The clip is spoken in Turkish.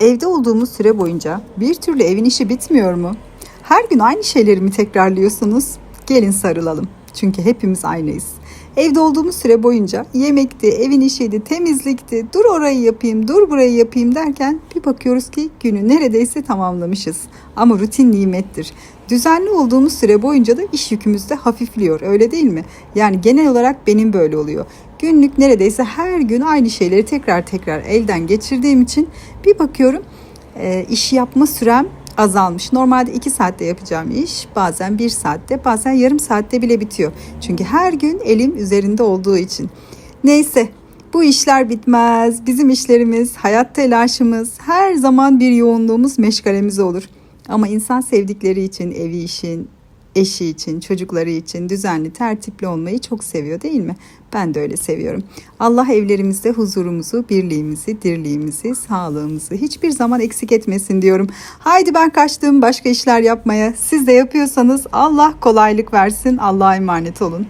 Evde olduğumuz süre boyunca bir türlü evin işi bitmiyor mu? Her gün aynı şeyleri mi tekrarlıyorsunuz? Gelin sarılalım. Çünkü hepimiz aynıyız. Evde olduğumuz süre boyunca yemekti, evin işiydi, temizlikti, dur orayı yapayım, dur burayı yapayım derken bir bakıyoruz ki günü neredeyse tamamlamışız. Ama rutin nimettir. Düzenli olduğumuz süre boyunca da iş yükümüz de hafifliyor öyle değil mi? Yani genel olarak benim böyle oluyor. Günlük neredeyse her gün aynı şeyleri tekrar tekrar elden geçirdiğim için bir bakıyorum e, iş yapma sürem azalmış. Normalde 2 saatte yapacağım iş bazen 1 saatte bazen yarım saatte bile bitiyor. Çünkü her gün elim üzerinde olduğu için. Neyse bu işler bitmez. Bizim işlerimiz, hayat telaşımız, her zaman bir yoğunluğumuz, meşgalemiz olur. Ama insan sevdikleri için evi işin, eşi için, çocukları için düzenli, tertipli olmayı çok seviyor değil mi? Ben de öyle seviyorum. Allah evlerimizde huzurumuzu, birliğimizi, dirliğimizi, sağlığımızı hiçbir zaman eksik etmesin diyorum. Haydi ben kaçtım başka işler yapmaya. Siz de yapıyorsanız Allah kolaylık versin. Allah'a emanet olun.